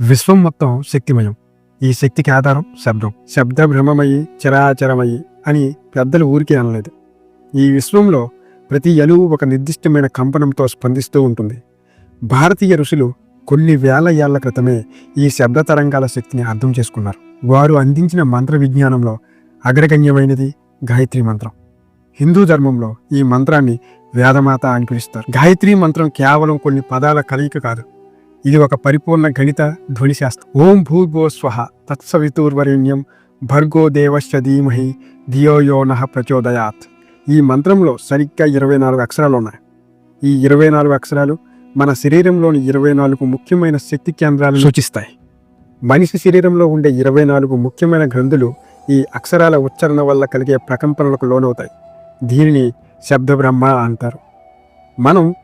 విశ్వం మొత్తం శక్తిమయం. ఈ శక్తికి ఆధారం శబ్దం. శబ్ద భ్రమమయ్యి చరాచరమయ్యి అని పెద్దలు ఊరికే అనలేదు. ఈ విశ్వంలో ప్రతి అణువు ఒక నిర్దిష్టమైన కంపనంతో స్పందిస్తూ ఉంటుంది. భారతీయ ఋషులు కొన్ని వేల ఏళ్ళ క్రితమే ఈ శబ్ద తరంగాల శక్తిని అర్థం చేసుకున్నారు. వారు అందించిన మంత్ర విజ్ఞానంలో అగ్రగణ్యమైనది గాయత్రి మంత్రం. హిందూ ధర్మంలో ఈ మంత్రాన్ని వేదమాత అని పిలుస్తారు. గాయత్రి మంత్రం కేవలం కొన్ని పదాల కలయిక కాదు. ఇది ఒక పరిపూర్ణ గణిత ధ్వని శాస్త్రం. ఓం భూభో స్వహ తత్సవితుర్వరేణ్యం భర్గో దేవశ్చ ధీమహి ధియో ప్రచోదయాత్. ఈ మంత్రంలో సరిగ్గా ఇరవై నాలుగు అక్షరాలు ఉన్నాయి. ఈ ఇరవై నాలుగు అక్షరాలు మన శరీరంలోని ఇరవై నాలుగు ముఖ్యమైన శక్తి కేంద్రాలను సూచిస్తాయి. మనిషి శరీరంలో ఉండే ఇరవై నాలుగు ముఖ్యమైన గ్రంథులు ఈ అక్షరాల ఉచ్చారణ వల్ల కలిగే ప్రకంపనలకు లోనవుతాయి. దీనిని శబ్ద బ్రహ్మ అంటారు. మనం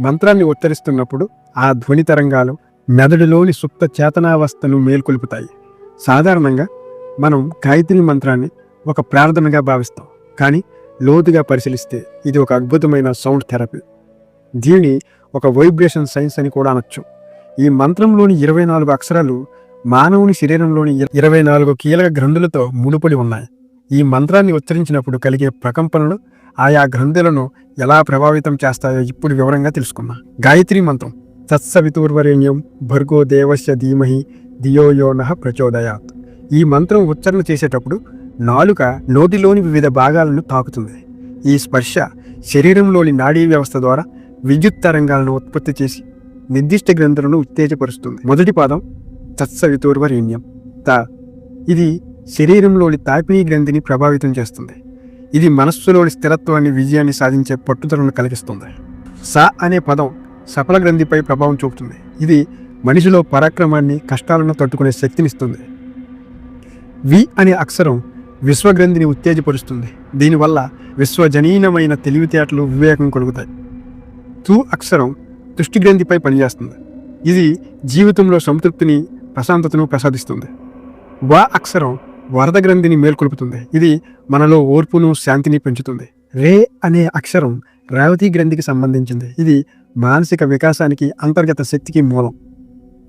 మంత్రాన్ని ఉచ్చరిస్తున్నప్పుడు ఆ ధ్వని తరంగాలు మెదడులోని సుప్త చేతనావస్థను మేల్కొల్పుతాయి. సాధారణంగా మనం గాయత్రి మంత్రాన్ని ఒక ప్రార్థనగా భావిస్తాం. కానీ లోతుగా పరిశీలిస్తే ఇది ఒక అద్భుతమైన సౌండ్ థెరపీ. దీనిని ఒక వైబ్రేషన్ సైన్స్ అని కూడా అనొచ్చు. ఈ మంత్రంలోని ఇరవై నాలుగు అక్షరాలు మానవుని శరీరంలోని ఇరవై నాలుగు కీలక గ్రంథులతో ముడిపడి ఉన్నాయి. ఈ మంత్రాన్ని ఉచ్చరించినప్పుడు కలిగే ప్రకంపనలు ఆయా గ్రంథులను ఎలా ప్రభావితం చేస్తాయో ఇప్పుడు వివరంగా తెలుసుకుందాం. గాయత్రి మంత్రం. సత్సవితూర్వరేణ్యం భర్గో దేవస్య ధీమహి ధియో ప్రచోదయాత్. ఈ మంత్రం ఉచ్చారణ చేసేటప్పుడు నాలుక నోటిలోని వివిధ భాగాలను తాకుతుంది. ఈ స్పర్శ శరీరంలోని నాడీ వ్యవస్థ ద్వారా విద్యుత్ తరంగాలను ఉత్పత్తి చేసి నిర్దిష్ట గ్రంథులను ఉత్తేజపరుస్తుంది. మొదటి పాదం తత్సవితుర్వరేణ్యం. త. ఇది శరీరంలోని తాపినీ గ్రంథిని ప్రభావితం చేస్తుంది. ఇది మనస్సులోని స్థిరత్వాన్ని విజయాన్ని సాధించే పట్టుదలను కలిగిస్తుంది. స అనే పదం సఫల గ్రంథిపై ప్రభావం చూపుతుంది. ఇది మనిషిలో పరాక్రమాన్ని కష్టాలను తట్టుకునే శక్తినిస్తుంది. వి అనే అక్షరం విశ్వగ్రంథిని ఉత్తేజపరుస్తుంది. దీనివల్ల విశ్వజనీనమైన తెలివితేటలు వివేకం కలుగుతాయి. తు అక్షరం దృష్టి గ్రంథిపై పనిచేస్తుంది. ఇది జీవితంలో సంతృప్తిని ప్రశాంతతను ప్రసాదిస్తుంది. వా అక్షరం వరద గ్రంథిని మేల్కొల్పుతుంది. ఇది మనలో ఓర్పును శాంతిని పెంచుతుంది. రే అనే అక్షరం రేవతి గ్రంథికి సంబంధించింది. ఇది మానసిక వికాసానికి అంతర్గత శక్తికి మూలం.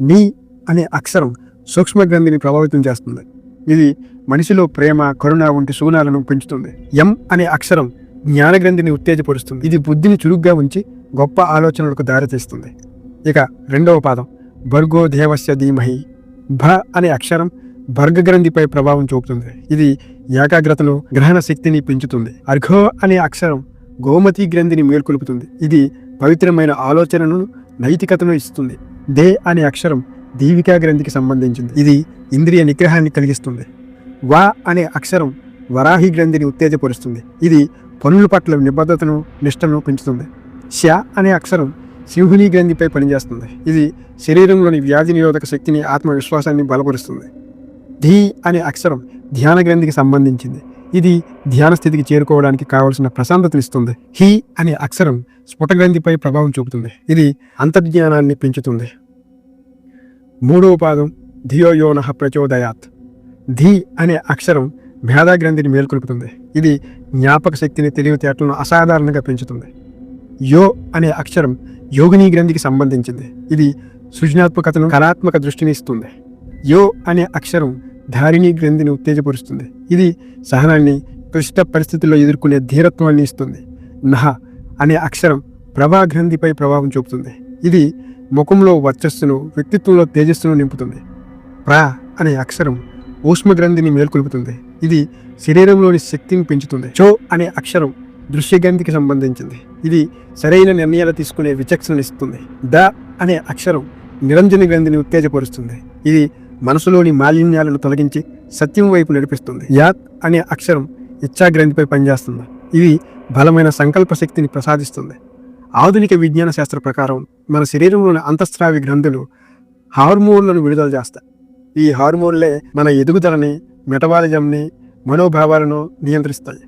నీ అనే అక్షరం సూక్ష్మ గ్రంథిని ప్రభావితం చేస్తుంది. ఇది మనిషిలో ప్రేమ కరుణ వంటి సూనాలను పెంచుతుంది. ఎం అనే అక్షరం జ్ఞాన గ్రంథిని ఉత్తేజపరుస్తుంది. ఇది బుద్ధిని చురుగ్గా ఉంచి గొప్ప ఆలోచనలకు దారితీస్తుంది. ఇక రెండవ పాదం. భర్గో దేవస్య ధీమహి. భ అనే అక్షరం భర్గ గ్రంథిపై ప్రభావం చూపుతుంది. ఇది ఏకాగ్రతను గ్రహణ శక్తిని పెంచుతుంది. అర్ఘో అనే అక్షరం గోమతి గ్రంథిని మేల్కొలుపుతుంది. ఇది పవిత్రమైన ఆలోచనను నైతికతను ఇస్తుంది. దే అనే అక్షరం దీవికా గ్రంథికి సంబంధించింది. ఇది ఇంద్రియ నిగ్రహాన్ని కలిగిస్తుంది. వా అనే అక్షరం వరాహి గ్రంథిని ఉత్తేజపరుస్తుంది. ఇది పనుల పట్ల నిబద్ధతను నిష్టను పెంచుతుంది. శ అనే అక్షరం సింహుని గ్రంథిపై పనిచేస్తుంది. ఇది శరీరంలోని వ్యాధి నిరోధక శక్తిని ఆత్మవిశ్వాసాన్ని బలపరుస్తుంది. ధీ అనే అక్షరం ధ్యాన గ్రంథికి సంబంధించింది. ఇది ధ్యాన స్థితికి చేరుకోవడానికి కావలసిన ప్రశాంతత ఇస్తుంది. హీ అనే అక్షరం స్ఫుటగ్రంథిపై ప్రభావం చూపుతుంది. ఇది అంతర్జ్ఞానాన్ని పెంచుతుంది. మూడవ పాదం ధియో యోనః ప్రచోదయాత్. ధీ అనే అక్షరం భేదా గ్రంథిని మేల్కొల్పుతుంది. ఇది జ్ఞాపక శక్తిని తెలివితేటలను అసాధారణంగా పెంచుతుంది. యో అనే అక్షరం యోగిని గ్రంథికి సంబంధించింది. ఇది సృజనాత్మకతను కళాత్మక దృష్టిని ఇస్తుంది. యో అనే అక్షరం ధారిణి గ్రంథిని ఉత్తేజపరుస్తుంది. ఇది సహనాన్ని క్లిష్ట పరిస్థితుల్లో ఎదుర్కొనే ధీరత్వాన్ని ఇస్తుంది. నహ అనే అక్షరం ప్రభా గ్రంథిపై ప్రభావం చూపుతుంది. ఇది ముఖంలో వర్చస్సును వ్యక్తిత్వంలో తేజస్సును నింపుతుంది. ప్రా అనే అక్షరం ఊష్మ గ్రంథిని మేల్కొల్పుతుంది. ఇది శరీరంలోని శక్తిని పెంచుతుంది. చో అనే అక్షరం దృశ్య గ్రంథికి సంబంధించింది. ఇది సరైన నిర్ణయాలు తీసుకునే విచక్షణనిస్తుంది ద అనే అక్షరం నిరంజన గ్రంథిని ఉత్తేజపరుస్తుంది. ఇది మనసులోని మాలిన్యాలను తొలగించి సత్యం వైపు నడిపిస్తుంది. యాత్ అనే అక్షరం ఇచ్చా గ్రంథిపై పనిచేస్తుంది. ఇది బలమైన సంకల్ప శక్తిని ప్రసాదిస్తుంది. ఆధునిక విజ్ఞాన శాస్త్ర ప్రకారం మన శరీరంలోని అంతఃస్రావి గ్రంథులు హార్మోన్లను విడుదల చేస్తాయి. ఈ హార్మోన్లే మన ఎదుగుదలని మెటబాలిజంని మనోభావాలను నియంత్రిస్తాయి.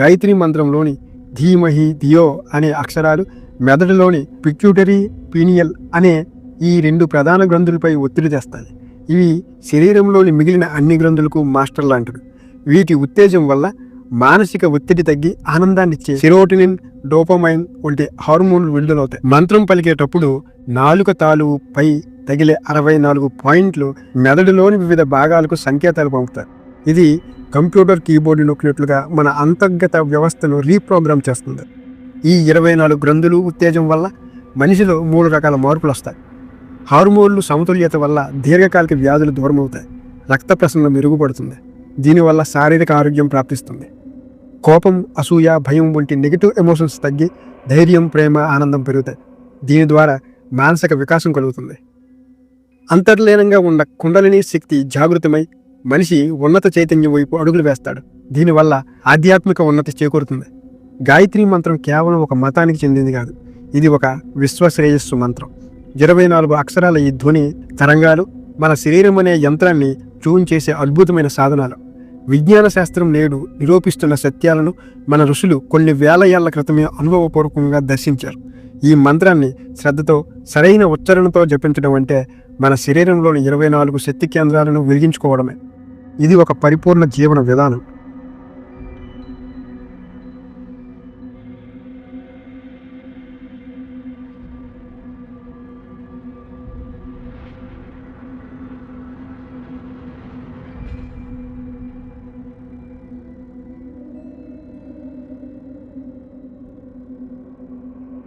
గాయత్రి మంత్రంలోని ధీమహి ధియో అనే అక్షరాలు మెదడులోని పిక్యూటరీ పీనియల్ అనే ఈ రెండు ప్రధాన గ్రంథులపై ఒత్తిడి తెస్తాయి. ఇవి శరీరంలోని మిగిలిన అన్ని గ్రంథులకు మాస్టర్ లాంటివి. వీటి ఉత్తేజం వల్ల మానసిక ఒత్తిడి తగ్గి ఆనందాన్ని ఇచ్చే సిరోటినిన్ డోపమైన్ వంటి హార్మోన్లు విడుదలవుతాయి. మంత్రం పలికేటప్పుడు నాలుక తాలు పై తగిలే అరవై నాలుగు పాయింట్లు మెదడులోని వివిధ భాగాలకు సంకేతాలు పంపుతాయి. ఇది కంప్యూటర్ కీబోర్డు నొక్కినట్లుగా మన అంతర్గత వ్యవస్థను రీప్రోగ్రామ్ చేస్తుంది. ఈ ఇరవై నాలుగు గ్రంథులు ఉత్తేజం వల్ల మనిషిలో మూడు రకాల మార్పులు వస్తాయి హార్మోన్లు సమతుల్యత వల్ల దీర్ఘకాలిక వ్యాధులు దూరమవుతాయి. రక్త ప్రసరణ మెరుగుపడుతుంది. దీనివల్ల శారీరక ఆరోగ్యం ప్రాప్తిస్తుంది. కోపం అసూయ భయం వంటి నెగిటివ్ ఎమోషన్స్ తగ్గి ధైర్యం ప్రేమ ఆనందం పెరుగుతాయి. దీని ద్వారా మానసిక వికాసం కలుగుతుంది. అంతర్లీనంగా ఉన్న కుండలిని శక్తి జాగృతమై మనిషి ఉన్నత చైతన్యం వైపు అడుగులు వేస్తాడు. దీనివల్ల ఆధ్యాత్మిక ఉన్నతి చేకూరుతుంది. గాయత్రి మంత్రం కేవలం ఒక మతానికి చెందింది కాదు. ఇది ఒక విశ్వశ్రేయస్సు మంత్రం. ఇరవై నాలుగు అక్షరాల ఈ ధ్వని తరంగాలు మన శరీరం అనే యంత్రాన్ని ట్యూన్ చేసే అద్భుతమైన సాధనాలు. విజ్ఞాన శాస్త్రం నేడు నిరూపిస్తున్న సత్యాలను మన ఋషులు కొన్ని వేల ఏళ్ళ క్రితమే అనుభవపూర్వకంగా దర్శించారు. ఈ మంత్రాన్ని శ్రద్ధతో సరైన ఉచ్చారణతో జపించడం అంటే మన శరీరంలోని ఇరవై నాలుగు శక్తి కేంద్రాలను వెలిగించుకోవడమే. ఇది ఒక పరిపూర్ణ జీవన విధానం.